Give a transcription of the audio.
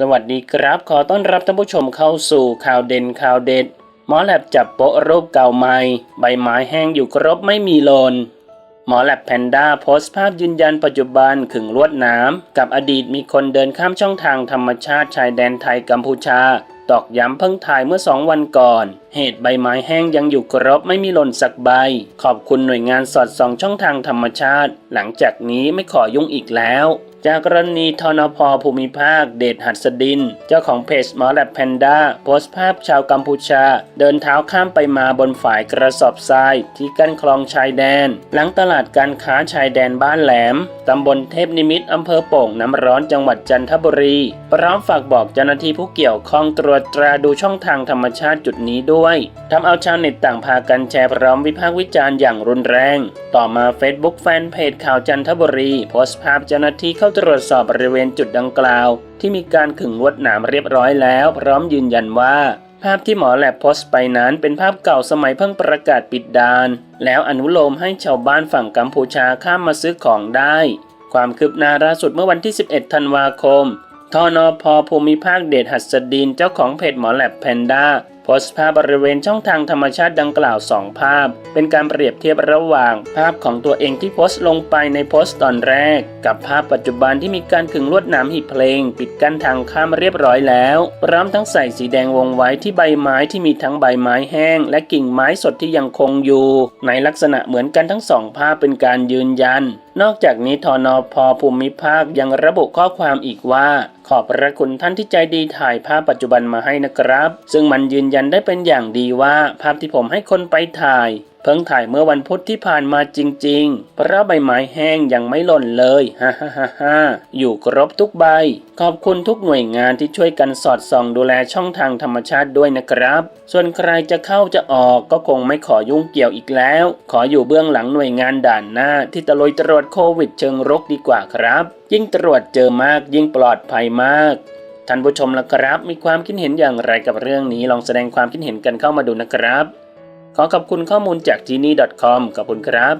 สวัสดีครับ ขอต้อนรับท่านผู้ชมเข้าสู่ข่าวเด่นข่าวเด็ด หมอแลบจับโปะรูปเก่าใหม่ ใบไม้แห้งอยู่ครบไม่มีหลน หมอแลบแพนด้าโพสต์ภาพยืนยันปัจจุบันขึงลวดน้ำกับอดีตมีคนเดินข้ามช่องทางธรรมชาติชายแดนไทยกัมพูชา ตอกย้ำเพิ่งถ่ายเมื่อสองวันก่อน เหตุใบไม้แห้งยังอยู่ครบไม่มีหล่นสักใบ ขอบคุณหน่วยงานสอดส่องช่องทางธรรมชาติ หลังจากนี้ไม่ขอยุ่งอีกแล้ว จากกรณีทนพภูมิภาคเดชหัสดิน เจ้าของเพจหมอแลบแพนด้าโพสต์ภาพชาวกัมพูชา เดินเท้าข้ามไปมาบนฝายกระสอบทราย ที่กั้นคลองชายแดน หลังตลาดการค้าชายแดนบ้านแหลมตำบลเทพนิมิตรอำเภอโป่งน้ำร้อนจังหวัดจันทบุรีพร้อมฝากบอกเจ้าหน้าที่ผู้เกี่ยวข้องตรวจตราดูช่องทางธรรมชาติจุดนี้ด้วยทำเอาชาวเน็ตต่างพากันแชร์พร้อมวิพากษ์วิจารณ์อย่างรุนแรง ต่อมา Facebook แฟนเพจข่าวจันทบุรี โพสต์ภาพเจ้าหน้าที่เข้าตรวจสอบบริเวณจุดดังกล่าว ที่มีการขึงลวดหนามเรียบร้อยแล้ว พร้อมยืนยันว่า ภาพที่หมอแลบโพสต์ไปนั้นเป็นภาพเก่าสมัยเพิ่งประกาศปิดด่าน แล้วอนุโลมให้ชาวบ้านฝั่งกัมพูชาข้ามมาซื้อของได้ ความคืบหน้าล่าสุดเมื่อวันที่ 11 ธันวาคมทนพภูมิภาคเดชหัสดินเจ้าของเพจหมอแลบแพนด้า โพสต์ภาพบริเวณช่องทางธรรมชาติดังกล่าว 2 ภาพ เป็นการเปรียบเทียบระหว่าง ภาพของตัวเองที่โพสต์ลงไปในโพสต์ตอนแรก กับภาพปัจจุบันที่มีการขึงลวดหนามหีบเพลง ปิดกั้นทางข้ามเรียบร้อยแล้วพร้อมทั้งใส่สีแดงวงไว้ที่ใบไม้ที่มีทั้งใบไม้แห้ง และกิ่งไม้สดที่ยังคงอยู่ ในลักษณะเหมือนกันทั้งสองภาพเป็นการยืนยัน นอกจากนี้ทนพภูมิภาคยังระบุข้อความอีกว่า ขอบพระคุณท่านที่ใจดีถ่ายภาพปัจจุบันมาให้นะครับ ซึ่งมันยืนยันได้เป็นอย่างดีว่า ภาพที่ผมให้คนไปถ่าย เพิ่งถ่ายเมื่อวันพุธที่ผ่านมาจริงๆ เพราะใบไม้แห้งยังไม่หล่นเลยฮ่าฮ่าฮ่าอยู่ครบทุกใบ ขอบคุณทุกหน่วยงานที่ช่วยกันสอดส่องดูแลช่องทางธรรมชาติด้วยนะครับ ส่วนใครจะเข้าจะออกก็คงไม่ขอยุ่งเกี่ยวอีกแล้ว ขออยู่เบื้องหลังหน่วยงานด่านหน้า ที่ตะลุยตรวจโควิดเชิงรุกดีกว่าครับ ยิ่งตรวจเจอมากยิ่งปลอดภัยมาก ท่านผู้ชมละครับ มีความคิดเห็นอย่างไรกับเรื่องนี้ลองแสดงความคิดเห็นกันเข้ามาดูนะครับ ขอขอบคุณข้อมูลจาก genie.com ขอบคุณครับ